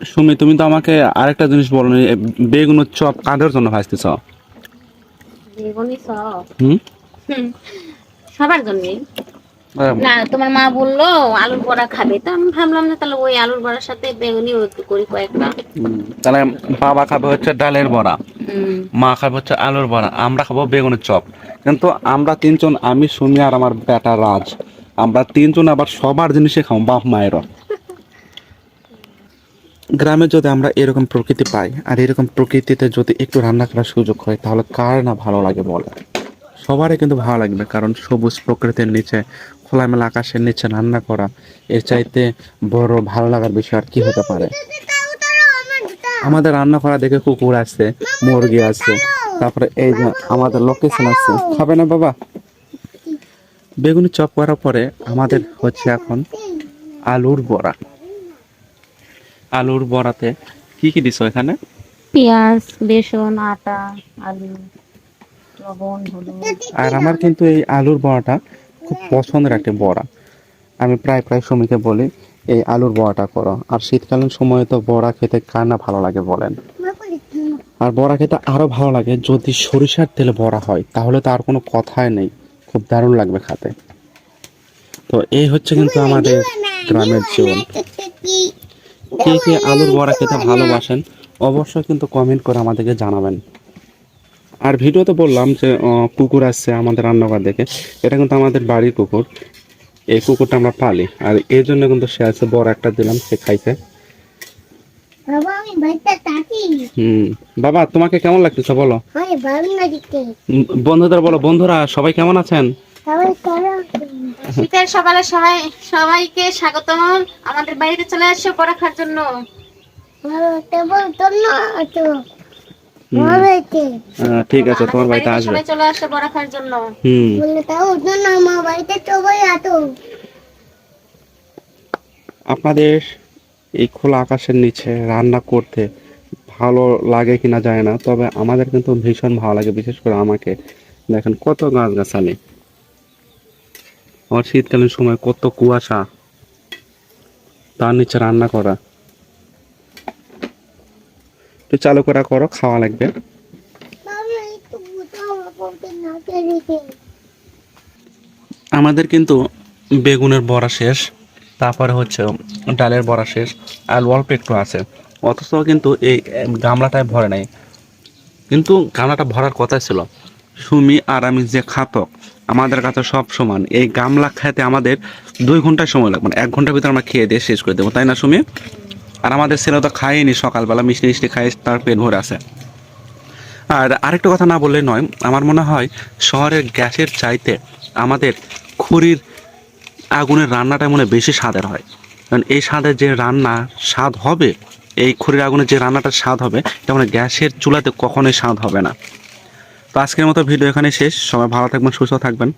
সুমি তুমি তো আমাকে আরেকটা জিনিস বলো বেগুনের চপ কাদের জন্য ভাজতেছ? বেগুনি সব হুম? সবার জন্যই না তোমার মা বলল আলুর বড়া খাবে। তো আমি ভাবলাম না তাহলে ওই আলুর বড়ার সাথে বেগুনি করি কয়েকটা। তাহলে বাবা খাবে হচ্ছে ডালের বড়া মা খাবে হচ্ছে আলুর বড়া আমরা খাব বেগুনের চপ। কিন্তু আমরা তিনজন আমি সুমি আর আমার বেটা রাজ আমরা তিনজন আবার সবার জিনিসে খাব বাপ মায়েরও। গ্রামে যদি আমরা এরকম প্রকৃতি পাই, আর এরকম প্রকৃতিতে যদি একটু রান্না করার সুযোগ হয়, তাহলে কার না ভালো লাগে বলে? সবারই কিন্তু ভালো লাগবে, কারণ সবুজ প্রকৃতির নিচে, খোলামেলা আকাশের নিচে রান্না করা, এর চাইতে বড় ভালো লাগার বিষয় আর কি হতে পারে? আমাদের রান্না করা দেখে কুকুর আছে, মুরগি আছে, তারপরে এই যে আমাদের লোকেশন আছে। খাবে না বাবা? বেগুনি চপ করার পরে আমাদের হচ্ছে এখন আলুর বড়া। আলুর বড়াতে কি কি দিছো এখানে? পেঁয়াজ বেসন আটা আলু লবণ হলুদ। আর আমার কিন্তু এই আলুর বড়াটা খুব পছন্দের একটা বড়া। আমি প্রায় প্রায় সময়কে বলি এই আলুর বড়াটা করো। আর শীতকালীন সময়ে তো বড়া খেতে কার না ভালো লাগে বলেন। আর বড়া খেতে আরও ভালো লাগে যদি সরিষার তেলে বড়া হয় তাহলে তো আর কোনো কথাই নেই। খুব দারুণ লাগবে খেতে। তো এই হচ্ছে কিন্তু আমাদের গ্রামের জীবন। কে কে আলুর বড়া খেতে ভালোবাসেন অবশ্যই কিন্তু কমেন্ট করে আমাদেরকে জানাবেন। আর ভিডিওতে বললাম যে কুকুর আসছে আমাদের রান্নাঘর দেখে। এটা কিন্তু আমাদের বাড়ির কুকুর। এই কুকুরটা আমরা পালি। আর এই জন্য কিন্তু সে আছে বড় একটা দিলাম সে খাইছে। বাবা তোমাকে কেমন লাগতেছে বলো? বন্ধুদের বলো বন্ধুরা সবাই কেমন আছেন? শীতের সকালে সবাই সবাইকে স্বাগতম। আমাদের বাড়িতে চলে আসছো পড়া খাওয়ার জন্য হয়েছে। আহ, ঠিক আছে তোমার বাড়িতে আসবে। চলে আসছো পড়া খাওয়ার জন্য। হুম। বললে তাও ওর না আমার বাড়িতে সবাই আতো আপনাদের এই খোলা আকাশের নিচে রান্না করতে ভালো লাগে কিনা যায় না তবে আমাদের কিন্তু ভীষণ ভালো লাগে বিশেষ করে আমাকে। দেখেন কত গাছ গাছালি আর শীতকালীন সময় কত কুয়াশা। তার নিচে রান্না করা। একটু চালু করা করো খাওয়া লাগবে। আমাদের কিন্তু বেগুনের বড়া শেষ তারপরে হচ্ছে ডালের বড়া শেষ আর অল্প একটু আছে। অথচ কিন্তু এই গামলাটায় ভরে নাই। কিন্তু গামলাটা ভরার কথা ছিল। সুমি আর আমি যে খাতক, আমাদের কাছে সব সমান। এই গামলা খেতে আমাদের দুই ঘণ্টার সময় লাগবে। মানে এক ঘণ্টার ভিতরে আমরা খেয়ে দিয়ে শেষ করে দেবো, তাই না সুমি? আর আমাদের ছেলে তো খায়নি সকালবেলা, মিষ্টি মিষ্টি খাই তার পেট ভরে আছে। আর আরেকটা কথা না বললে নয়, আমার মনে হয় শহরের গ্যাসের চাইতে আমাদের খড়ির আগুনের রান্নাটা মনে বেশি স্বাদের হয়। কারণ এই স্বাদের যে রান্না স্বাদ হবে, এই খড়ির আগুনের যে রান্নাটা স্বাদ হবে তেমন গ্যাসের চুলাতে কখনোই স্বাদ হবে না। আজকের মতো ভিডিও এখানে শেষ। সবাই ভালো থাকবেন সুস্থ থাকবেন।